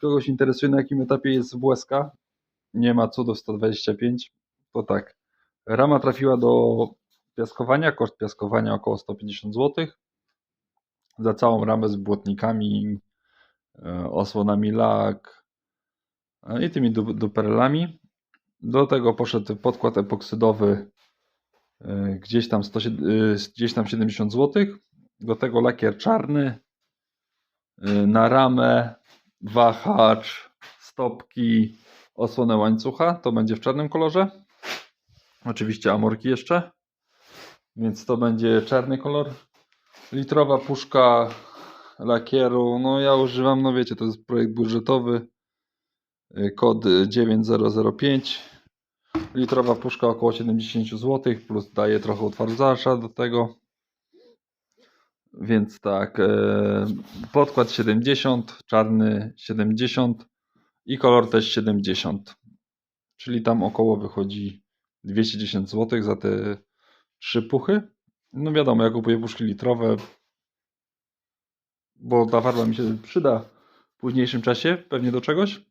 kogoś interesuje na jakim etapie jest WSK, nie ma cudów 125, to tak. Rama trafiła do piaskowania, koszt piaskowania około 150 zł. Za całą ramę z błotnikami, e, osłonami lak e, i tymi du- duperelami. Do tego poszedł podkład epoksydowy e, gdzieś tam, 100, gdzieś tam 70 zł. Do tego lakier czarny na ramę, wahacz, stopki, osłonę łańcucha. To będzie w czarnym kolorze. Oczywiście amorki jeszcze. Więc to będzie czarny kolor. Litrowa puszka lakieru. No ja używam, no wiecie, to jest projekt budżetowy. Y, Kod 9005. Litrowa puszka około 70 zł. Plus daje trochę utwardzacza do tego. Więc tak. e, Podkład 70, czarny 70 i kolor też 70. Czyli tam około wychodzi 210 zł za te trzy puchy. No wiadomo, ja kupuję puszki litrowe, bo ta farba mi się przyda w późniejszym czasie, pewnie do czegoś.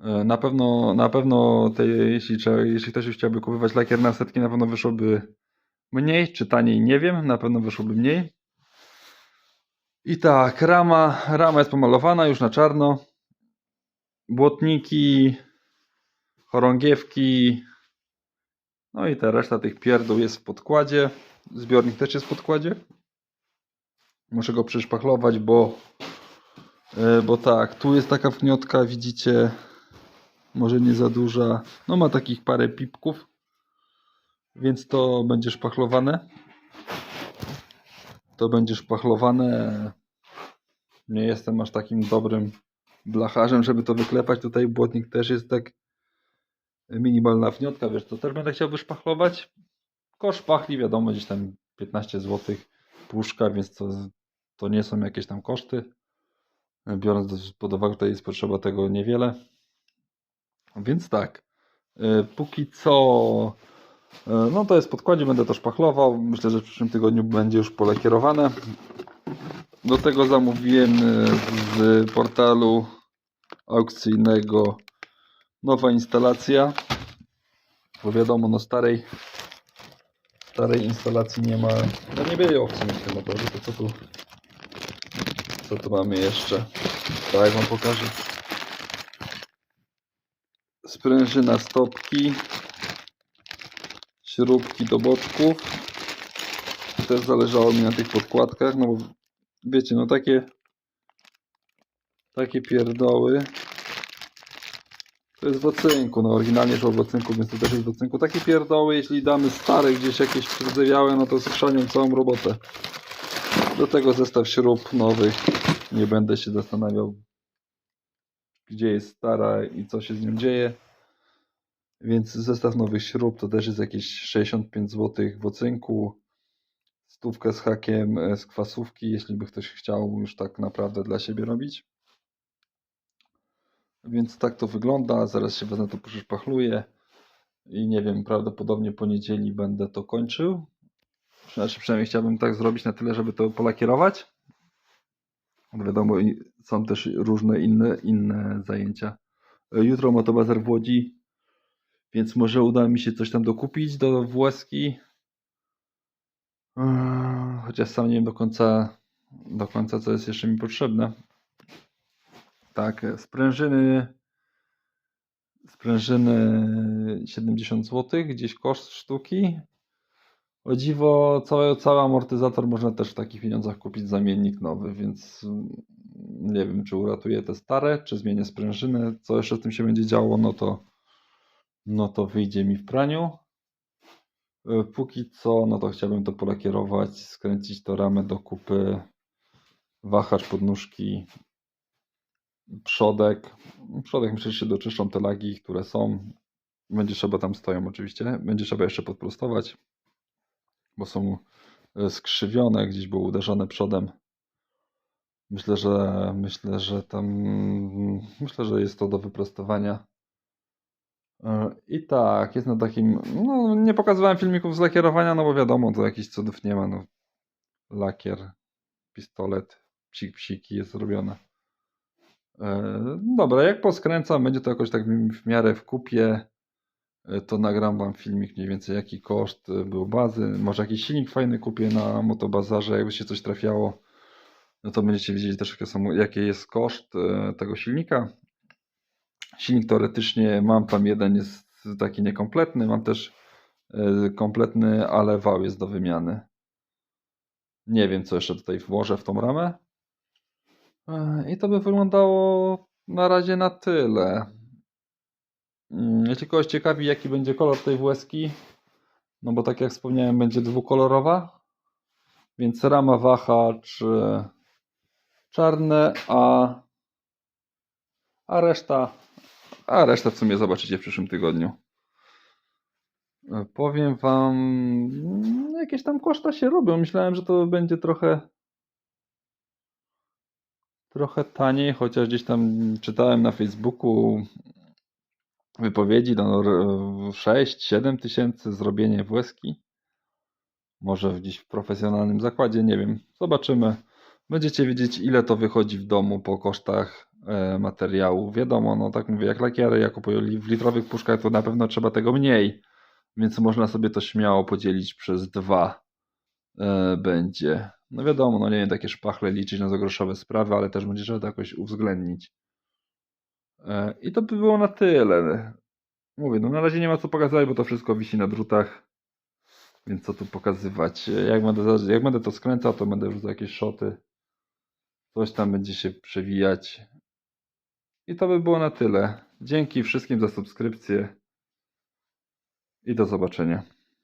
E, Na pewno, na pewno te, jeśli, jeśli ktoś chciałby kupować lakier na setki, na pewno wyszłoby mniej, czy taniej, nie wiem, na pewno wyszłoby mniej. I tak, rama, rama jest pomalowana już na czarno. Błotniki, chorągiewki, no i ta reszta tych pierdół jest w podkładzie. Zbiornik też jest w podkładzie. Muszę go przyszpachlować, bo e, bo tak, tu jest taka wniotka, widzicie, może nie za duża. No ma takich parę pipków, więc to będzie szpachlowane. To będzie szpachlowane. Nie jestem aż takim dobrym blacharzem, żeby to wyklepać. Tutaj błotnik też jest tak minimalna wniotka, wiesz, to też będę chciał wyszpachlować. Koszt szpachli, wiadomo, gdzieś tam 15 zł puszka, więc to, to nie są jakieś tam koszty. Biorąc pod uwagę, tutaj jest potrzeba tego niewiele. Więc tak, y, póki co, no to jest podkładzie, będę to szpachlował. Myślę, że w przyszłym tygodniu będzie już polakierowane. Do tego zamówiłem y, z portalu aukcyjnego nowa instalacja. Bo wiadomo, no starej starej instalacji nie ma. No nie było w tym motorze, to co tu co tu mamy jeszcze? Tak wam pokażę. Sprężyna stopki. Śrubki do boczków. Też zależało mi na tych podkładkach, no bo wiecie, no takie takie pierdoły to jest w ocynku, no oryginalnie szło w ocynku, więc to też jest w ocynku. Takie pierdoły, jeśli damy stare gdzieś jakieś przydzewiałe, no to skrzanią całą robotę. Do tego zestaw śrub nowych. Nie będę się zastanawiał, gdzie jest stara i co się z nią dzieje. Więc zestaw nowych śrub to też jest jakieś 65 zł w ocynku. Stówkę z hakiem e, z kwasówki, jeśli by ktoś chciał już tak naprawdę dla siebie robić. Więc tak to wygląda. Zaraz się wezmę to przyszpachluję. I nie wiem, prawdopodobnie po niedzieli będę to kończył. Znaczy przynajmniej chciałbym tak zrobić na tyle, żeby to polakierować. Wiadomo, są też różne inne, inne zajęcia. E, Jutro motobazar w Łodzi, więc może uda mi się coś tam dokupić do włoski. Chociaż sam nie wiem do końca, do końca co jest jeszcze mi potrzebne. Tak, e, sprężyny. Sprężyny 70 zł, gdzieś koszt sztuki. O dziwo, cały, cały amortyzator można też w takich pieniądzach kupić zamiennik nowy, więc mm, nie wiem, czy uratuję te stare, czy zmienię sprężynę. Co jeszcze z tym się będzie działo, no to, no to wyjdzie mi w praniu. E, Póki co, no to chciałbym to polakierować, skręcić to ramę do kupy, wahacz podnóżki, przodek. Przodek myślę, że się doczyszczą te lagi, które są. Będzie trzeba tam stoją oczywiście. Będzie trzeba jeszcze podprostować, bo są e, skrzywione, gdzieś były uderzone przodem. Myślę, że myślę, że tam myślę, że jest to do wyprostowania. E, I tak, jest na takim. No, nie pokazywałem filmików z lakierowania, no bo wiadomo, to jakichś cudów nie ma. No. Lakier, pistolet, psik psiki jest zrobione. E, Dobra, jak poskręcam, będzie to jakoś tak w miarę w kupie, e, to nagram wam filmik mniej więcej jaki koszt e, był bazy. Może jakiś silnik fajny kupię na motobazarze, jakby się coś trafiało, no to będziecie wiedzieli też jakie, są, jaki jest koszt tego silnika. Silnik teoretycznie mam tam jeden jest taki niekompletny, mam też e, kompletny, ale wał jest do wymiany. Nie wiem co jeszcze tutaj włożę w tą ramę. E, I to by wyglądało na razie na tyle. Mm, Jeśli kogoś ciekawi, jaki będzie kolor tej włeski, no bo tak jak wspomniałem, będzie dwukolorowa, więc rama, wahacz czarne, a, a reszta, a resztę w sumie zobaczycie w przyszłym tygodniu. E, Powiem wam, mm, jakieś tam koszta się robią. Myślałem, że to będzie trochę trochę taniej, chociaż gdzieś tam czytałem na Facebooku wypowiedzi, no 6-7 tysięcy zrobienie włeski. Może gdzieś w profesjonalnym zakładzie, nie wiem. Zobaczymy. Będziecie wiedzieć, ile to wychodzi w domu po kosztach materiału. Wiadomo, no tak mówię, jak lakiery, jak kupuję w litrowych puszkach, to na pewno trzeba tego mniej. Więc można sobie to śmiało podzielić przez dwa e, będzie. No wiadomo, no nie wiem, takie szpachle liczyć na zagroszowe sprawy, ale też będzie trzeba to jakoś uwzględnić. E, I to by było na tyle. Mówię, no na razie nie ma co pokazać, bo to wszystko wisi na drutach. Więc co tu pokazywać? E, Jak będę, jak będę to skręcał, to będę wrzucał jakieś szoty. Coś tam będzie się przewijać. I to by było na tyle. Dzięki wszystkim za subskrypcję. I do zobaczenia.